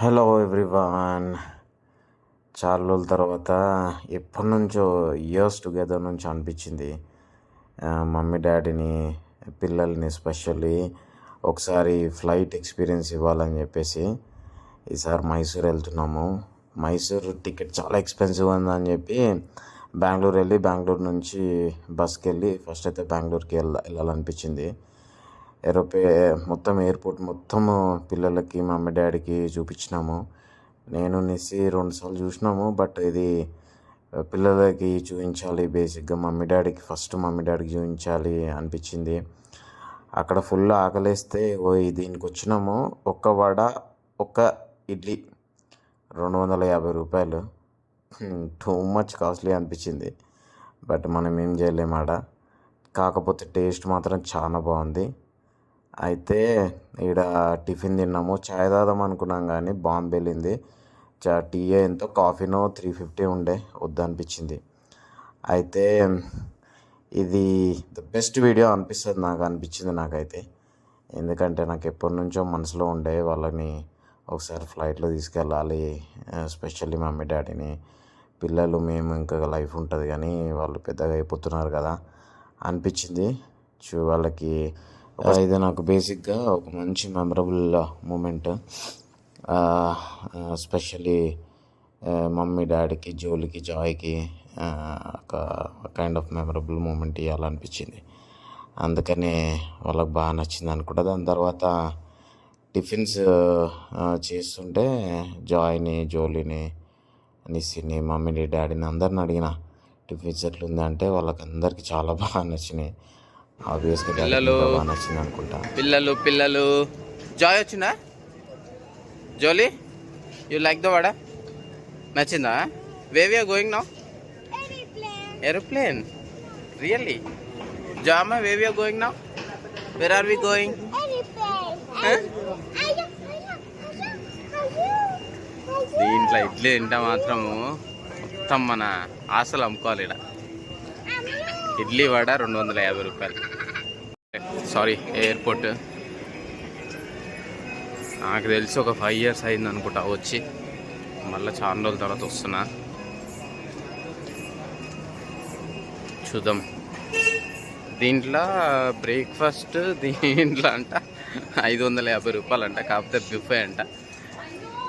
Hello everyone చాలా రోజుల తర్వాత ఎప్పటి నుంచో ఇయర్స్ టుగెదర్ నుంచి అనిపించింది. మమ్మీ డాడీని పిల్లల్ని ఎస్పెషల్లీ ఒకసారి ఫ్లైట్ ఎక్స్పీరియన్స్ ఇవ్వాలని చెప్పేసి ఈసారి మైసూర్ వెళ్తున్నాము. మైసూర్ టికెట్ చాలా ఎక్స్పెన్సివ్ ఉందని చెప్పి బెంగళూరు వెళ్ళి బెంగళూరు నుంచి బస్కి వెళ్ళి ఫస్ట్ అయితే బెంగళూరుకి వెళ్ళ వెళ్ళాలనిపించింది. ఏరోపే మొత్తం ఎయిర్పోర్ట్ మొత్తము పిల్లలకి మమ్మీ డాడీకి చూపించినాము. నేను నిసి రెండుసార్లు చూసినాము బట్ ఇది పిల్లలకి చూపించాలి బేసిక్గా మమ్మీ డాడీకి ఫస్ట్ మమ్మీ డాడీకి చూపించాలి అనిపించింది. అక్కడ ఫుల్ ఆకలేస్తే ఓ దీనికి వచ్చినాము. ఒక్క వడ ఒక్క ఇడ్లీ రెండు వందల యాభై రూపాయలు. టూ మచ్ కాస్ట్లీ అనిపించింది. బట్ మనం ఏం చేయలేమాడ ఆడ. కాకపోతే టేస్ట్ మాత్రం చాలా బాగుంది. అయితే ఈడ టిఫిన్ తిన్నాము చాయ్ తాదాం అనుకున్నాం కానీ బాంబు వెళ్ళింది. చా టీ ఎంతో కాఫీనో త్రీ ఫిఫ్టీ ఉండే వద్దనిపించింది. అయితే ఇది ద బెస్ట్ వీడియో అనిపిస్తుంది నాకు అనిపించింది నాకైతే. ఎందుకంటే నాకు ఎప్పటి నుంచో మనసులో ఉండే వాళ్ళని ఒకసారి ఫ్లైట్లో తీసుకెళ్ళాలి ఎస్పెషల్లీ మమ్మీ డాడీని. పిల్లలు మేము ఇంకా లైఫ్ ఉంటుంది కానీ వాళ్ళు పెద్దగా అయిపోతున్నారు కదా అనిపించింది. చూ వాళ్ళకి ఇది నాకు బేసిక్గా ఒక మంచి మెమరబుల్ మూమెంట్. ఎస్పెషలీ మమ్మీ డాడీకి జోలికి జాయ్కి ఒక కైండ్ ఆఫ్ మెమరబుల్ మూమెంట్ ఇవ్వాలనిపించింది అందుకనే వాళ్ళకి బాగా నచ్చింది అనుకుంటా. దాని తర్వాత టిఫిన్స్ చేస్తుంటే జాయ్ని జోలిని నిస్సిని మమ్మీని డాడీని అందరిని అడిగిన టిఫిన్స్ ఎట్లుంది అంటే వాళ్ళకి అందరికీ చాలా బాగా నచ్చినాయి. ఆబ్వియస్గా పిల్లలు. నచ్చింది అనుకుంటా. పిల్లలు పిల్లలు. జాయ్ వచ్చిందా? Jolie you like the vada నచ్చిందా? We've are going now aeroplane really Jama we've are going now where are we going దీంట్లో ఇడ్లీ తింటే మాత్రము మొత్తం మన ఆశలు అమ్ముకోవాలి ఇక్కడ ఇడ్లీ వడ రెండు వందల యాభై రూపాయలు. సారీ ఎయిర్పోర్ట్ నాకు తెలిసి ఒక ఫైవ్ ఇయర్స్ అయింది అనుకుంటా వచ్చి. మళ్ళీ చాలా రోజుల తర్వాత వస్తున్నా. చూద్దాం. దీంట్లో బ్రేక్ఫాస్ట్ దీంట్లో అంట ఐదు వందల యాభై రూపాయలు అంట కాకపోతే బిఫే అంట.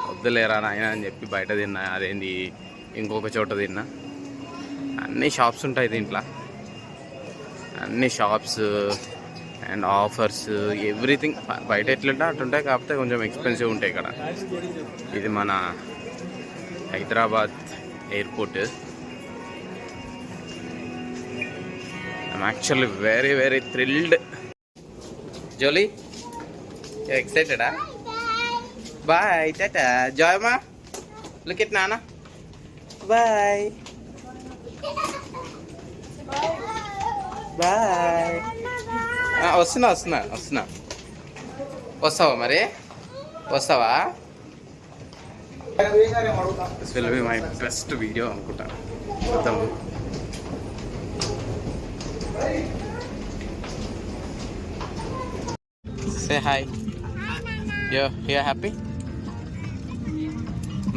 వద్దులేరా నాయన అని చెప్పి బయట తిన్నా అదేంది ఇంకొక చోట తిన్నా. అన్ని షాప్స్ ఉంటాయి దీంట్లో. అన్ని షాప్స్ అండ్ ఆఫర్స్ ఎవ్రీథింగ్ బయట ఎట్లుంటే అట్లుంటాయి కాకపోతే కొంచెం ఎక్స్పెన్సివ్ ఉంటాయి ఇక్కడ. ఇది మన Hyderabad airport I'm actually very very thrilled Jolly ఎక్సైటెడా bye tata జాయమా లుక్ ఇట్ నానా బాయ్ బాయ్. వస్తున్నా వస్తున్నా వస్తున్నా. వస్తావా మరి? వస్తావా? This will be my best video అనుకుంటా. మొత్తం. Say hi yo you happy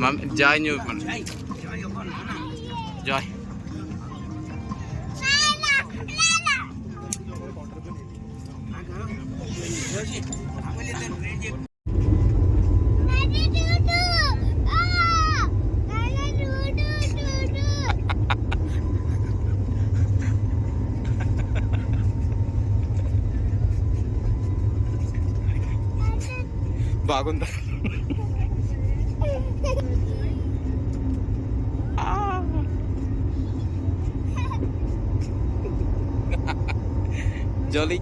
mum joy new బాగుందా Jolly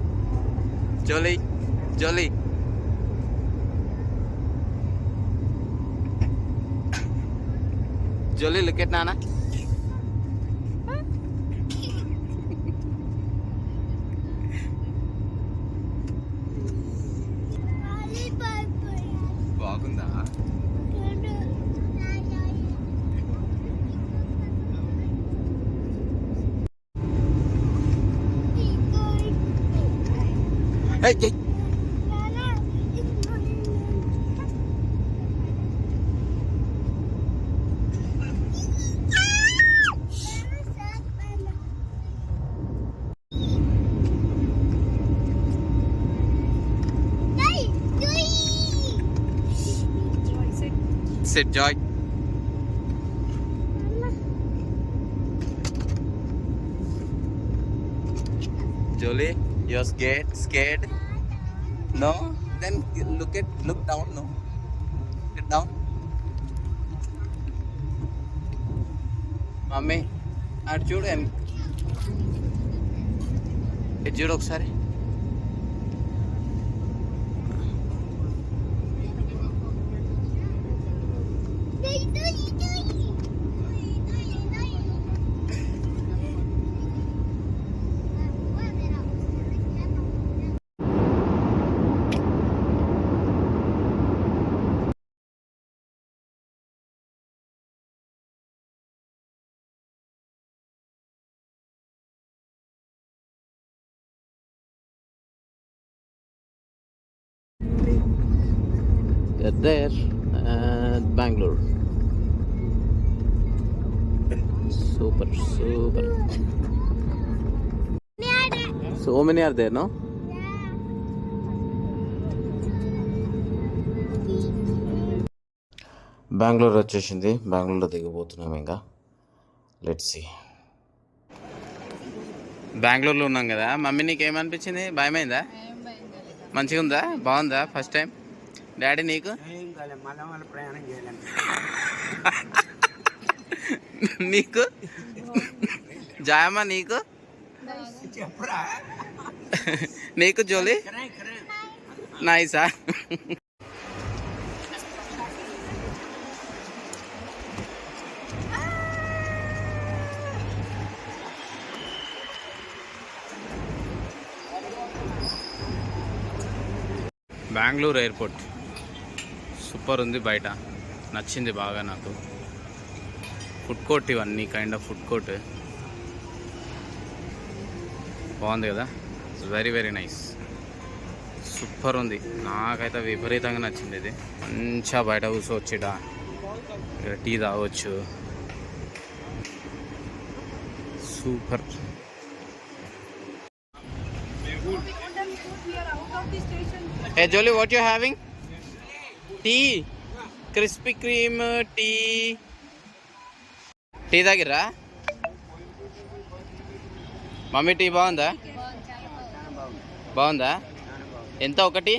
Jolly Jolly Jolly look at నానా బాగుందా? Hey, Let's enjoy Jolie, you're scared? Scared? No? Then look at look down. No. Get down. Mummy అటు చూడు ఎన్- ఇటు చూడు ఒకసారి there at Bangalore. Super, super. So many are there, no? Bengaluru వచ్చేసింది. బెంగళూరులో దిగబోతున్నాం ఇంకా. లెట్స్ సి బెంగళూరులో ఉన్నాం కదా. మమ్మీ నీకు ఏమనిపించింది భయమైందా మంచిగా ఉందా బాగుందా? ఫస్ట్ టైం డాడీ నీకు? నీకు? జాయమ్మ నీకు? నీకు జోలి? నైసా? బెంగళూరు ఎయిర్పోర్ట్. సూపర్ ఉంది బయట. నచ్చింది బాగా నాకు. ఫుడ్ కోర్ట్ ఇవన్నీ కైండ్ ఆఫ్ ఫుడ్ కోర్ట్ బాగుంది కదా? వెరీ వెరీ నైస్ సూపర్ ఉంది. నాకైతే విపరీతంగా నచ్చింది ఇది. మంచిగా బయట కూర్చోవచ్చు ఇక్కడ టీ తాగొచ్చు. Super. Hey Jolie, what you having? Tea. Krispy Kreme tea. Tea తాగిర్రా? Mummy tea బాగుందా? బాగుందా? ఎంత ఒకటి?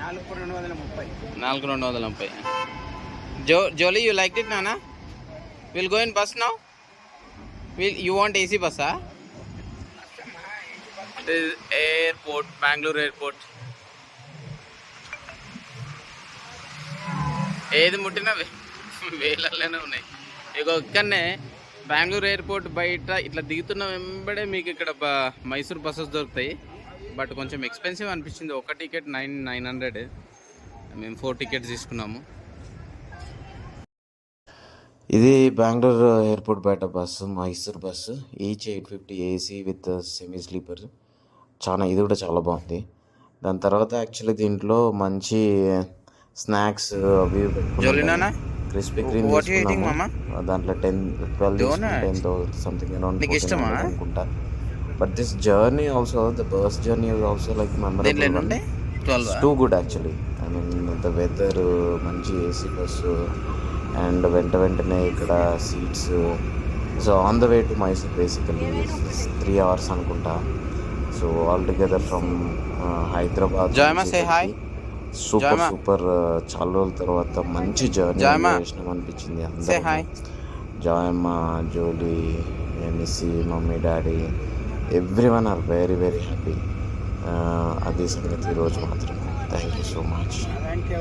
నాలుగు రెండు వందల ముప్పై. నాలుగు రెండు వందల ముప్పై Jo Jolie you like it నానా will go in bus now will you want AC bossa airport Bengaluru airport ఏది ముట్టినా వేలల్లోనే ఉన్నాయి. ఇక ఒక్కనే బెంగళూరు ఎయిర్పోర్ట్ బయట ఇట్లా దిగుతున్న వెంబడే మీకు ఇక్కడ బ- మైసూర్ బస్సెస్ దొరుకుతాయి. బట్ కొంచెం ఎక్స్పెన్సివ్ అనిపించింది. ఒక టికెట్ నైన్ నైన్ హండ్రెడ్ మేము ఫోర్ టికెట్స్ తీసుకున్నాము. ఇది బెంగళూరు ఎయిర్పోర్ట్ బయట bus Mysore bus. Each eight fifty AC with semi sleeper చాలా ఇది కూడా చాలా బాగుంది. దాని తర్వాత యాక్చువల్లీ దీంట్లో మంచి స్నాక్స్ అవి క్రిస్పీ క్రీమ్? దాంట్లో ten twelve. Ten something around? అనుకుంటా. But this journey also the bus journey also like memorable too good actually I mean the weather మంచి ఏసీ బస్సు అండ్ వెంట వెంటనే ఇక్కడ seats so on the way to Mysore basically three hours అనుకుంటా. So all together from Hyderabad. Super. Super చాలా రోజుల తర్వాత మంచి journey. చేసినాం అనిపించింది జాయమ్మ Jolie Missy mummy daddy everyone are very very happy అది సంగతి ఈరోజు మాత్రం థ్యాంక్ యూ సో మచ్